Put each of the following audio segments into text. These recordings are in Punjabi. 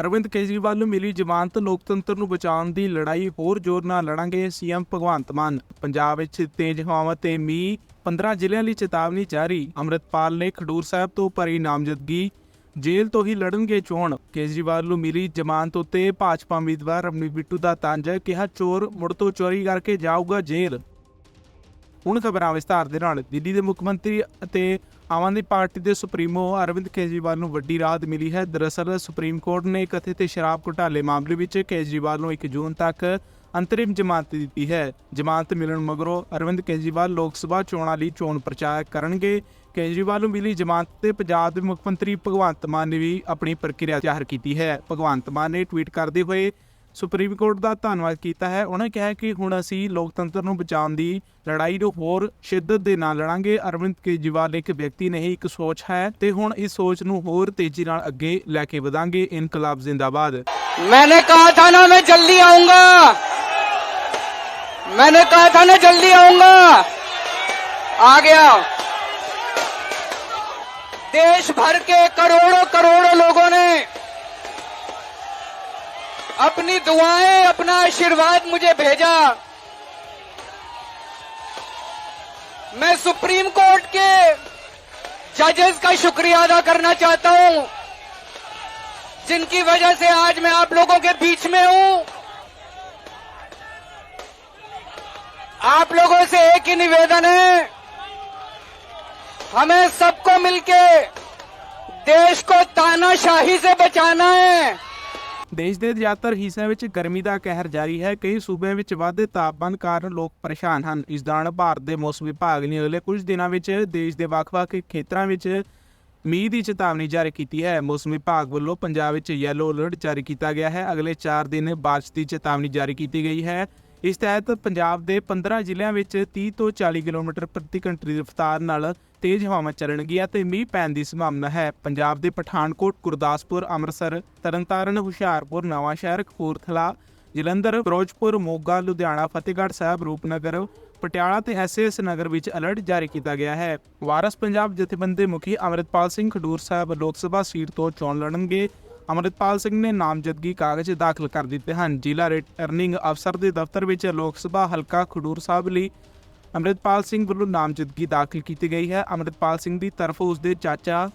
ਅਰਵਿੰਦ ਕੇਜਰੀਵਾਲ ਨੂੰ ਮਿਲੀ ਜ਼ਮਾਨਤ ਲੋਕਤੰਤਰ ਨੂੰ ਬਚਾਉਣ ਦੀ ਲੜਾਈ। ਹੋਰ ਜ਼ੋਰ ਨਾਲ ਲੜਾਂਗੇ ਸੀਐਮ ਭਗਵੰਤ ਮਾਨ। ਪੰਜਾਬ ਵਿੱਚ ਤੇਜ਼ ਹਵਾਵਾਂ ਤੇ ਮੀਂਹ 15 ਜ਼ਿਲ੍ਹਿਆਂ ਲਈ ਚੇਤਾਵਨੀ ਜਾਰੀ। ਅੰਮ੍ਰਿਤਪਾਲ ਨੇ ਖਡੂਰ ਸਾਹਿਬ ਤੋਂ ਭਰੀ ਨਾਮਜ਼ਦਗੀ। ਜੇਲ੍ਹ ਤੋਂ ਹੀ ਲੜਨਗੇ ਚੋਣ। ਕੇਜਰੀਵਾਲ ਨੂੰ ਮਿਲੀ ਜ਼ਮਾਨਤ ਉੱਤੇ ਭਾਜਪਾ ਉਮੀਦਵਾਰ ਰਮਨੀਤ ਬਿੱਟੂ ਦਾ ਤੰਜ, ਕਿਹਾ ਚੋਰ ਮੁੜ ਤੋਂ ਚੋਰੀ ਕਰਕੇ ਜਾਊਗਾ ਜੇਲ੍ਹ। ਹੁਣ ਖਬਰਾਂ ਵਿਸਤਾਰ ਦੇ ਨਾਲ। ਦਿੱਲੀ ਦੇ ਮੁੱਖ ਮੰਤਰੀ ਅਤੇ ਆਮ ਆਦਮੀ ਪਾਰਟੀ ਦੇ ਸੁਪਰੀਮੋ ਅਰਵਿੰਦ ਕੇਜਰੀਵਾਲ ਨੂੰ ਵੱਡੀ ਰਾਹਤ ਮਿਲੀ ਹੈ। ਦਰਅਸਲ ਸੁਪਰੀਮ ਕੋਰਟ ਨੇ ਕਥਿਤ ਸ਼ਰਾਬ ਘੁਟਾਲੇ ਮਾਮਲੇ ਵਿੱਚ ਕੇਜਰੀਵਾਲ ਨੂੰ 1 ਜੂਨ ਤੱਕ ਅੰਤਰਿਮ ਜ਼ਮਾਨਤ ਦਿੱਤੀ ਹੈ। ਜ਼ਮਾਨਤ ਮਿਲਣ ਮਗਰੋਂ ਅਰਵਿੰਦ ਕੇਜਰੀਵਾਲ ਲੋਕ ਸਭਾ ਚੋਣਾਂ ਲਈ ਚੋਣ ਪ੍ਰਚਾਰ ਕਰਨਗੇ। ਕੇਜਰੀਵਾਲ ਨੂੰ ਮਿਲੀ ਜ਼ਮਾਨਤ ਤੇ ਪੰਜਾਬ ਦੇ ਮੁੱਖ ਮੰਤਰੀ ਭਗਵੰਤ ਮਾਨ ਨੇ ਵੀ ਆਪਣੀ ਪ੍ਰਕਿਰਿਆ ਜ਼ਾਹਰ ਕੀਤੀ ਹੈ। ਭਗਵੰਤ ਮਾਨ ਨੇ ਟਵੀਟ ਕਰਦੇ ਹੋਏ ਸੁਪਰੀਮ ਕੋਰਟ ਦਾ ਧੰਨਵਾਦ ਕੀਤਾ ਹੈ ਉਹਨਾਂ ਕਿਹਾ ਕਿ ਹੁਣ ਅਸੀਂ ਲੋਕਤੰਤਰ ਨੂੰ ਬਚਾਉਣ ਦੀ ਲੜਾਈ ਨੂੰ ਹੋਰ ਸ਼ਿੱਦਤ ਦੇ ਨਾਲ ਲੜਾਂਗੇ ਅਰਵਿੰਦ ਕੇਜਰੀਵਾਲ ਇੱਕ ਵਿਅਕਤੀ ਨਹੀਂ ਇੱਕ ਸੋਚ ਹੈ ਤੇ ਹੁਣ ਇਸ ਸੋਚ ਨੂੰ ਹੋਰ ਤੇਜ਼ੀ ਨਾਲ ਅੱਗੇ ਲੈ ਕੇ ਵਧਾਂਗੇ ਇਨਕਲਾਬ ਜ਼ਿੰਦਾਬਾਦ मैंने कहा था ना मैं जल्दी आऊंगा मैंने कहा था ना जल्दी आऊंगा आ गया देश भर के करोड़ों करोड़ों लोगों ने अपनी दुआएँ, अपना आशीर्वाद मुझे भेजा। मैं सुप्रीम कोर्ट के जजेस का शुक्रिया अदा करना चाहता हूँ, जिनकी वजह से आज मैं आप लोगों के बीच में हूँ। आप लोगों से एक ही निवेदन है, हमें सबको मिलके देश को तानाशाही से बचाना है। ਦੇਸ਼ ਦੇ ਜ਼ਿਆਦਾਤਰ ਹਿੱਸਿਆਂ ਵਿੱਚ ਗਰਮੀ ਦਾ ਕਹਿਰ ਜਾਰੀ ਹੈ। ਕਈ ਸੂਬਿਆਂ ਵਿੱਚ ਵਾਧੇ ਤਾਪਮਾਨ ਕਾਰਨ ਲੋਕ ਪਰੇਸ਼ਾਨ ਹਨ। ਇਸ ਦੌਰਾਨ ਭਾਰਤ ਦੇ ਮੌਸਮ ਵਿਭਾਗ ਨੇ ਅਗਲੇ ਕੁਝ ਦਿਨਾਂ ਵਿੱਚ ਦੇਸ਼ ਦੇ ਵੱਖ-ਵੱਖ ਖੇਤਰਾਂ ਵਿੱਚ ਮੀਂਹ ਦੀ ਚੇਤਾਵਨੀ ਜਾਰੀ ਕੀਤੀ ਹੈ। ਮੌਸਮ ਵਿਭਾਗ ਵੱਲੋਂ ਪੰਜਾਬ ਵਿੱਚ ਯੈਲੋ ਅਲਰਟ ਜਾਰੀ ਕੀਤਾ ਗਿਆ ਹੈ। ਅਗਲੇ 4 ਦਿਨ ਬਾਰਿਸ਼ ਦੀ ਚੇਤਾਵਨੀ ਜਾਰੀ ਕੀਤੀ ਗਈ ਹੈ। ਇਸ ਤਹਿਤ ਪੰਜਾਬ ਦੇ 15 ਜ਼ਿਲ੍ਹਿਆਂ ਵਿੱਚ 30 ਤੋਂ 40 ਕਿਲੋਮੀਟਰ ਪ੍ਰਤੀ ਘੰਟੇ ਦੀ ਰਫ਼ਤਾਰ ਨਾਲ ਤੇਜ਼ ਹਵਾਵਾਂ ਚੱਲਣਗੀਆਂ ਤੇ ਮੀਂਹ ਪੈਣ ਦੀ ਸੰਭਾਵਨਾ ਹੈ। ਪੰਜਾਬ ਦੇ ਪਠਾਨਕੋਟ, ਗੁਰਦਾਸਪੁਰ, ਅੰਮ੍ਰਿਤਸਰ, ਤਰਨਤਾਰਨ, ਹੁਸ਼ਿਆਰਪੁਰ ਨਵਾਂਸ਼ਹਿਰ ਕਪੂਰਥਲਾ, ਜਲੰਧਰ, ਫਿਰੋਜ਼ਪੁਰ, ਮੋਗਾ, ਲੁਧਿਆਣਾ, ਫਤਿਹਗੜ੍ਹ ਸਾਹਿਬ, ਰੂਪਨਗਰ, ਪਟਿਆਲਾ ਤੇ ਐਸਐਸ ਨਗਰ ਵਿੱਚ ਅਲਰਟ ਜਾਰੀ ਕੀਤਾ ਗਿਆ ਹੈ। ਵਾਰਸ ਪੰਜਾਬ ਜਥੇਬੰਦੀ ਮੁਖੀ ਅਮਰਿਤਪਾਲ ਸਿੰਘ ਖਡੂਰ ਸਾਹਿਬ ਲੋਕ ਸਭਾ ਸੀਟ ਤੋਂ ਚੋਣ ਲੜਨਗੇ। ਅਮਰਿਤਪਾਲ ਸਿੰਘ ਨੇ ਨਾਮਜ਼ਦਗੀ ਕਾਗਜ਼ ਦਾਖਲ ਕਰ ਦਿੱਤੇ ਹਨ। ਜ਼ਿਲ੍ਹਾ ਰਿਟਰਨਿੰਗ ਅਫਸਰ ਦੇ ਦਫ਼ਤਰ ਵਿੱਚ ਲੋਕ ਸਭਾ ਹਲਕਾ ਖਡੂਰ ਸਾਹਿਬ ਲਈ ਅੰਮ੍ਰਿਤਪਾਲ ਸਿੰਘ ਵੱਲੋਂ ਨਾਮਜ਼ਦਗੀ ਦਾਖਲ ਕੀਤੀ ਗਈ ਹੈ। ਅੰਮ੍ਰਿਤਪਾਲ ਸਿੰਘ ਦੀ ਤਰਫ ਉਸ ਦੇ ਚਾਚਾ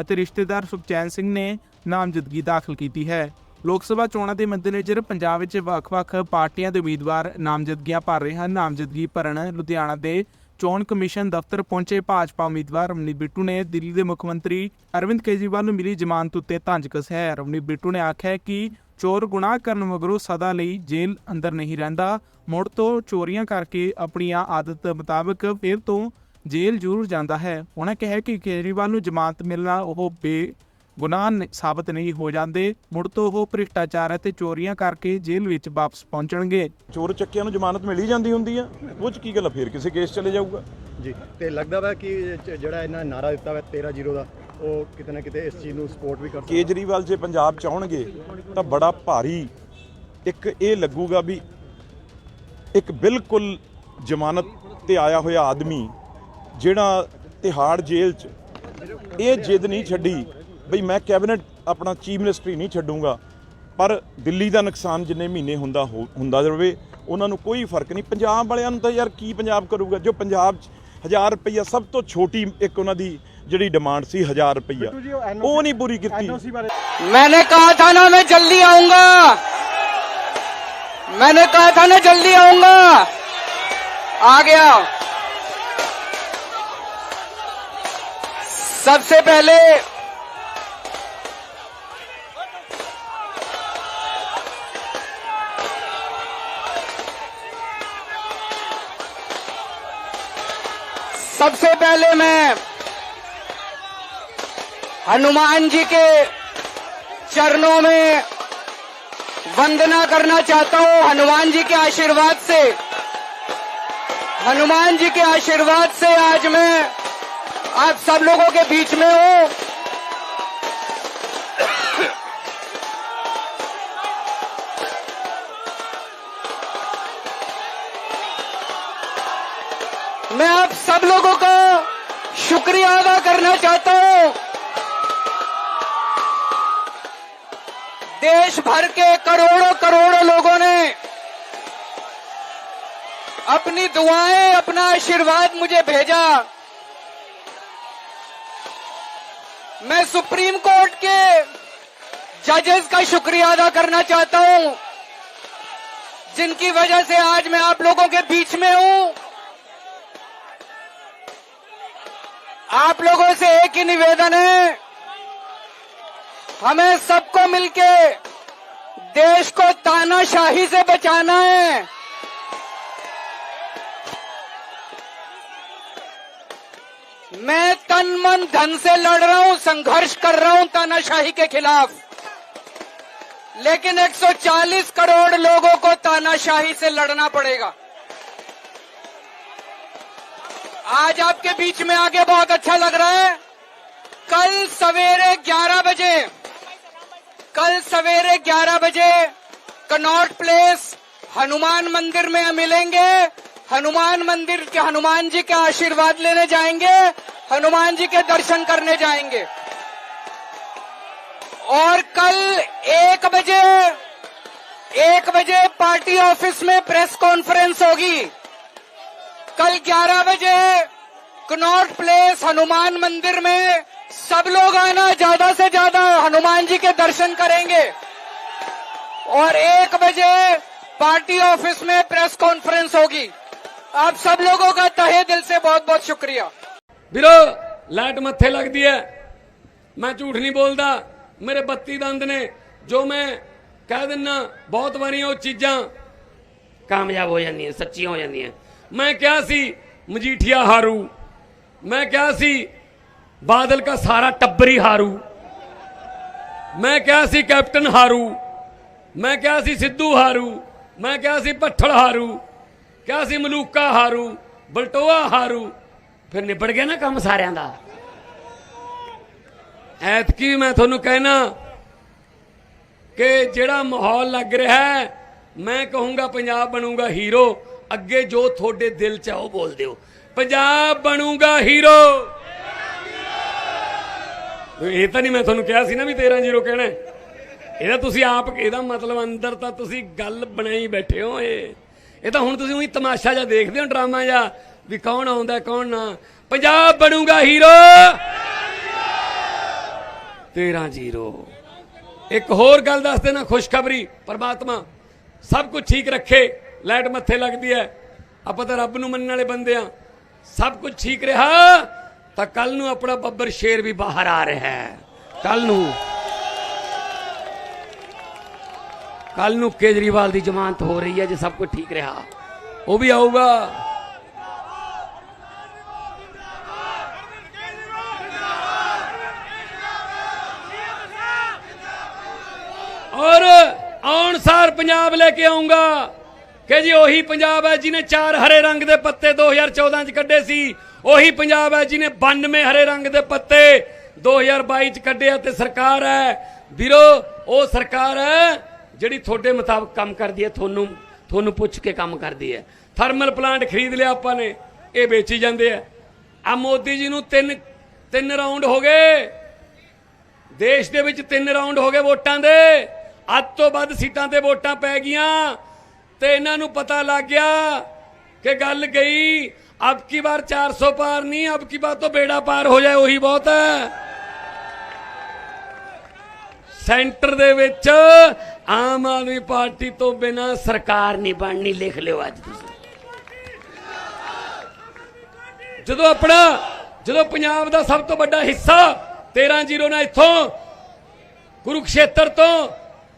ਅਤੇ ਰਿਸ਼ਤੇਦਾਰ ਸੁਖਚੈਨ ਸਿੰਘ ਨੇ ਨਾਮਜ਼ਦਗੀ ਦਾਖਲ ਕੀਤੀ ਹੈ। ਲੋਕ ਸਭਾ ਚੋਣਾਂ ਦੇ ਮੱਦੇਨਜ਼ਰ ਪੰਜਾਬ ਵਿੱਚ ਵੱਖ-ਵੱਖ ਪਾਰਟੀਆਂ ਦੇ ਉਮੀਦਵਾਰ ਨਾਮਜ਼ਦਗੀਆਂ ਭਰ ਰਹੇ ਹਨ। ਨਾਮਜ਼ਦਗੀ ਭਰਨ ਲੁਧਿਆਣਾ ਦੇ ਚੋਣ ਕਮਿਸ਼ਨ ਦਫ਼ਤਰ ਪਹੁੰਚੇ ਭਾਜਪਾ ਉਮੀਦਵਾਰ ਰਮਨੀਤ ਬਿੱਟੂ ਨੇ ਦਿੱਲੀ ਦੇ ਮੁੱਖ ਮੰਤਰੀ ਅਰਵਿੰਦ ਕੇਜਰੀਵਾਲ ਨੂੰ ਮਿਲੀ ਜ਼ਮਾਨਤ ਉੱਤੇ ਤੰਜ ਕੱਸਿਆ। ਹੈ ਰਮਨੀਤ ਬਿੱਟੂ ਨੇ ਆਖਿਆ ਕਿ ਚੋਰ ਗੁਨਾਹ ਕਰਨ ਮਗਰੋਂ ਸਦਾ ਲਈ ਜੇਲ੍ਹ ਅੰਦਰ ਨਹੀਂ ਰਹਿੰਦਾ। ਮੁੜ ਤੋਂ ਚੋਰੀਆਂ ਕਰਕੇ ਆਪਣੀਆਂ ਆਦਤ ਮੁਤਾਬਕ ਫਿਰ ਤੋਂ ਜੇਲ੍ਹ ਜ਼ਰੂਰ ਜਾਂਦਾ ਹੈ। ਉਹਨਾਂ ਕਿਹਾ ਕਿ ਕੇਜਰੀਵਾਲ ਨੂੰ ਜ਼ਮਾਨਤ ਮਿਲਣਾ ਉਹ ਬੇ ਗੁਨਾਹ ਸਾਬਤ ਨਹੀਂ ਹੋ ਜਾਂਦੇ। ਮੁੜ ਤੋਂ ਉਹ ਭ੍ਰਿਸ਼ਟਾਚਾਰ ਅਤੇ ਚੋਰੀਆਂ ਕਰਕੇ ਜੇਲ੍ਹ ਵਿੱਚ ਵਾਪਸ ਪਹੁੰਚਣਗੇ। ਚੋਰ ਚੱਕਿਆਂ ਨੂੰ ਜ਼ਮਾਨਤ ਮਿਲ ਹੀ ਜਾਂਦੀ ਹੁੰਦੀ ਆ। ਉਹ ਚ ਕੀ ਗੱਲ ਫੇਰ ਕਿਸੇ ਕੇਸ ਚਲੇ ਜਾਊਗਾ। ਜੀ ਤੇ ਲੱਗਦਾ ਵਾ ਕਿ ਜਿਹੜਾ ਇਹਨਾਂ ਨਾਰਾ ਦਿੱਤਾ ਵਾ 13-0 ਦਾ ਉਹ ਕਿਤੇ ਨਾ ਕਿਤੇ ਇਸ ਚੀਜ਼ ਨੂੰ ਸਪੋਰਟ ਵੀ ਕਰ ਸਕਦਾ। ਕੇਜਰੀਵਾਲ ਜੇ ਪੰਜਾਬ ਚ ਆਉਣਗੇ ਤਾਂ ਬੜਾ ਭਾਰੀ ਇੱਕ ਇਹ ਲੱਗੂਗਾ ਵੀ ਇੱਕ ਬਿਲਕੁਲ ਜ਼ਮਾਨਤ ਤੇ ਆਇਆ ਹੋਇਆ ਆਦਮੀ ਜਿਹੜਾ ਤਿਹਾੜ ਜੇਲ੍ਹ ਚ ਇਹ ਜਿੱਦ ਨਹੀਂ ਛੱਡੀ। ਬਈ ਮੈਂ ਕੈਬਨਿਟ ਆਪਣਾ ਚੀਫ ਮਿਨਿਸਟਰੀ ਨਹੀਂ ਛੱਡੂੰਗਾ ਪਰ ਦਿੱਲੀ ਦਾ ਨੁਕਸਾਨ ਜਿੰਨੇ ਮਹੀਨੇ ਹੁੰਦਾ ਹੋ- ਹੁੰਦਾ ਰਵੇ ਉਹਨਾਂ ਨੂੰ ਕੋਈ ਫਰਕ ਨਹੀਂ ਪੰਜਾਬ ਵਾਲਿਆਂ ਨੂੰ ਤਾਂ ਯਾਰ ਕੀ ਪੰਜਾਬ ਕਰੂਗਾ ਜੋ ਪੰਜਾਬ 'ਚ 1000 ਰੁਪਈਆ ਸਭ ਤੋਂ ਛੋਟੀ ਇੱਕ ਉਹਨਾਂ ਦੀ ਜਿਹੜੀ ਡਿਮਾਂਡ ਸੀ 1000 ਰੁਪਈਆ ਉਹ ਨਹੀਂ ਪੂਰੀ ਕੀਤੀ मैंने कहा था ना मैं जल्दी आऊंगा मैंने कहा था ना जल्दी आऊंगा आ गया सबसे पहले सबसे पहले मैं हनुमान जी के चरणों में वंदना करना चाहता हूँ। हनुमान जी के आशीर्वाद से। हनुमान जी के आशीर्वाद से आज मैं आप सब लोगों के बीच में हूँ। मैं आप सब लोगों का शुक्रिया अदा करना चाहता हूँ। देश भर के करोड़ों करोड़ों लोगों ने अपनी दुआएँ, अपना आशीर्वाद मुझे भेजा। मैं सुप्रीम कोर्ट के जजेस का शुक्रिया अदा करना चाहता हूँ, जिनकी वजह से आज मैं आप लोगों के बीच में हूँ। आप लोगों से एक ही निवेदन है। हमें सबको मिलके देश को तानाशाही से बचाना है। मैं तन मन धन से लड़ रहा हूँ, संघर्ष कर रहा हूँ तानाशाही के खिलाफ। लेकिन 140 करोड़ लोगों को तानाशाही से लड़ना पड़ेगा। आज आपके बीच में आके बहुत अच्छा लग रहा है। कल सवेरे 11 बजे, कल सवेरे 11 बजे कनॉट प्लेस हनुमान मंदिर में मिलेंगे। हनुमान मंदिर के, हनुमान जी के आशीर्वाद लेने जाएँगे, हनुमान जी के दर्शन करने जाएँगे। और कल एक बजे एक बजे पार्टी ऑफ़िस में प्रेस कॉन्फ्रेंस होगी। कल 11 बजे कनॉट प्लेस हनुमान मंदिर में सब लोग आना ज्यादा से ज्यादा हनुमान जी के दर्शन करेंगे और एक बजे पार्टी ऑफिस में प्रेस कॉन्फ्रेंस होगी आप सब लोगों का तहे दिल से बहुत बहुत शुक्रिया ਵੀਰੋ ਲਾਈਟ ਮੱਥੇ ਲੱਗਦੀ ਹੈ ਮੈਂ ਝੂਠ ਨਹੀਂ ਬੋਲਦਾ ਮੇਰੇ 32 ਦੰਦ ਨੇ ਜੋ ਮੈਂ ਕਹਿ ਦਿੰਨਾ ਬਹੁਤ ਵਾਰੀ ਉਹ ਚੀਜ਼ਾਂ ਕਾਮਯਾਬ ਹੋ ਜਾਂਦੀਆਂ ਸੱਚੀਆਂ ਹੋ ਜਾਂਦੀਆਂ ਮੈਂ ਕਿਹਾ ਸੀ, ਮਜੀਠੀਆ ਹਾਰੂ। ਮੈਂ ਕਿਹਾ ਸੀ, ਬਾਦਲ ਦਾ ਸਾਰਾ ਟੱਬਰੀ ਹਾਰੂ। ਮੈਂ ਕਿਹਾ ਸੀ, ਕੈਪਟਨ ਹਾਰੂ। ਮੈਂ ਕਿਹਾ ਸੀ, ਸਿੱਧੂ ਹਾਰੂ। ਮੈਂ ਕਿਹਾ ਸੀ, ਭੱਠਲ ਹਾਰੂ। ਕਿਹਾ ਸੀ, ਮਲੂਕਾ ਹਾਰੂ। ਬਲਟੋਆ ਹਾਰੂ। ਫਿਰ ਨਿਬੜ ਗਿਆ ਨਾ ਕੰਮ ਸਾਰਿਆਂ ਦਾ। ਐਤਕੀ ਮੈਂ ਤੁਹਾਨੂੰ ਕਹਿਣਾ ਕਿ ਜਿਹੜਾ ਮਾਹੌਲ ਲੱਗ ਰਿਹਾ ਹੈ, ਮੈਂ ਕਹੂੰਗਾ ਪੰਜਾਬ ਬਣੂਗਾ ਹੀਰੋ। ਅੱਗੇ ਜੋ ਤੁਹਾਡੇ ਦਿਲ ਚ ਆ, ਉਹ ਬੋਲ ਦਿਓ। ਪੰਜਾਬ ਬਣੂਗਾ ਹੀਰੋ। ਇਹ ਤਾਂ ਨਹੀਂ ਮੈਂ ਤੁਹਾਨੂੰ ਕਿਹਾ ਸੀ ਨਾ ਵੀ 13 ਜ਼ੀਰੋ ਕਹਿਣਾ ਇਹਦਾ ਤੁਸੀਂ ਆਪ, ਇਹਦਾ ਮਤਲਬ ਅੰਦਰ ਤਾਂ ਤੁਸੀਂ ਗੱਲ ਬਣਾਈ ਬੈਠੇ ਹੋ ਇਹ। ਇਹ ਤਾਂ ਹੁਣ ਤੁਸੀਂ ਉਹੀ ਤਮਾਸ਼ਾ ਜਿਹਾ ਦੇਖਦੇ ਹੋ, ਡਰਾਮਾ ਜਿਹਾ, ਵੀ ਕੌਣ ਆਉਂਦਾ, ਕੌਣ ਨਾ। ਪੰਜਾਬ ਬਣੂਗਾ ਹੀਰੋ। 13 ਜ਼ੀਰੋ। ਇੱਕ ਹੋਰ ਗੱਲ ਦੱਸ ਦੇਣਾ ਖੁਸ਼ਖਬਰੀ, ਪਰਮਾਤਮਾ ਸਭ ਕੁਝ ਠੀਕ ਰੱਖੇ। ਲਾਈਟ ਮੱਥੇ ਲੱਗਦੀ ਹੈ। ਆਪਾਂ ਤਾਂ ਰੱਬ ਨੂੰ ਮੰਨਣ ਵਾਲੇ ਬੰਦੇ ਆ ਸਭ ਕੁਝ ਠੀਕ ਰਿਹਾ। ਤਾਂ ਕੱਲ ਨੂੰ ਆਪਣਾ ਬੱਬਰ ਸ਼ੇਰ ਵੀ ਬਾਹਰ ਆ ਰਿਹਾ ਹੈ। ਕੱਲ ਨੂੰ। ਕੱਲ ਨੂੰ ਕੇਜਰੀਵਾਲ ਦੀ ਜ਼ਮਾਨਤ ਹੋ ਰਹੀ ਹੈ ਜੇ ਸਭ ਕੁਝ ਠੀਕ ਰਿਹਾ। ਉਹ ਵੀ ਆਊਗਾ। ਔਰ ਆਉਣ ਸਾਰ ਪੰਜਾਬ ਲੈ ਕੇ ਆਉਂਗਾ ਕਿ ਜੀ ਉਹੀ ਪੰਜਾਬ ਹੈ ਜਿਹਨੇ ਚਾਰ ਹਰੇ ਰੰਗ ਦੇ ਪੱਤੇ 2014 ਚ ਕੱਢੇ ਸੀ, ਉਹੀ ਪੰਜਾਬ ਹੈ ਜਿਹਨੇ 92 ਹਰੇ ਰੰਗ ਦੇ ਪੱਤੇ 2022 ਚ ਕੱਢਿਆ ਤੇ ਸਰਕਾਰ ਹੈ। ਵੀਰੋ, ਉਹ ਸਰਕਾਰ ਹੈ ਜਿਹੜੀ ਤੁਹਾਡੇ ਮੁਤਾਬਕ ਕੰਮ ਕਰਦੀ ਹੈ, ਤੁਹਾਨੂੰ ਤੁਹਾਨੂੰ ਪੁੱਛ ਕੇ ਕੰਮ ਕਰਦੀ ਹੈ। ਥਰਮਲ ਪਲਾਂਟ ਖਰੀਦ ਲਿਆ ਆਪਾਂ ਨੇ, ਇਹ ਵੇਚੀ ਜਾਂਦੇ ਆ। ਆ ਮੋਦੀ ਜੀ ਨੂੰ ਤਿੰਨ ਤਿੰਨ ਰਾਉਂਡ ਹੋ ਗਏ। ਦੇਸ਼ ਦੇ ਵਿੱਚ ਤਿੰਨ ਰਾਉਂਡ ਹੋ ਗਏ ਵੋਟਾਂ ਦੇ। ਅੱਧ ਤੋਂ ਵੱਧ ਸੀਟਾਂ ਤੇ ਵੋਟਾਂ ਪੈ ਗਈਆਂ। ਤੇ ਇਹਨਾਂ ਨੂੰ ਪਤਾ ਲੱਗ ਗਿਆ ਕਿ ਗੱਲ ਗਈ, ਅਬ ਕੀ ਵਾਰ 400 ਪਾਰ ਨਹੀਂ, ਅਬ ਕੀ ਬਾਰ ਤੋਂ ਬੇੜਾ ਪਾਰ ਹੋ ਜਾਏ, ਉਹੀ ਬਹੁਤ ਹੈ। ਸੈਂਟਰ ਦੇ ਵਿੱਚ ਆਮ ਆਦਮੀ ਪਾਰਟੀ ਤੋਂ ਬਿਨਾ ਸਰਕਾਰ ਨਹੀਂ ਬਣਨੀ, ਲਿਖ ਲਿਓ ਅੱਜ ਤੁਸੀਂ। ਜਦੋਂ ਆਪਣਾ, ਜਦੋਂ ਪੰਜਾਬ ਦਾ ਸਭ ਤੋਂ ਵੱਡਾ ਹਿੱਸਾ 13 ਜ਼ੀਰੋ ਨਾਲ ਇੱਥੋਂ ਕੁਰੂਕਸ਼ੇਤਰ ਤੋਂ,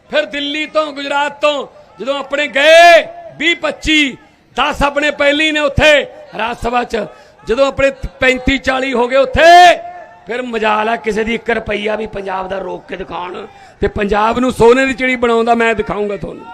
ਫਿਰ ਦਿੱਲੀ ਤੋਂ, ਗੁਜਰਾਤ ਤੋਂ ਜਦੋਂ ਆਪਣੇ ਗਏ 20 25 10 ਆਪਣੇ ਪਹਿਲੀ ਨੇ ਉੱਥੇ ਰਾਜ ਸਭਾ ਚ। ਜਦੋਂ ਆਪਣੇ 35 40 ਹੋ ਗਏ ਉੱਥੇ, ਫਿਰ ਮਜਾਲ ਆ ਕਿਸੇ ਦੀ 1 ਰੁਪਈਆ ਵੀ ਪੰਜਾਬ ਦਾ ਰੋਕ ਕੇ ਦਿਖਾਉਣ। ਤੇ ਪੰਜਾਬ ਨੂੰ ਸੋਨੇ ਦੀ ਚਿੜੀ ਬਣਾਉਂਦਾ ਮੈਂ ਦਿਖਾਉਂਗਾ ਤੁਹਾਨੂੰ।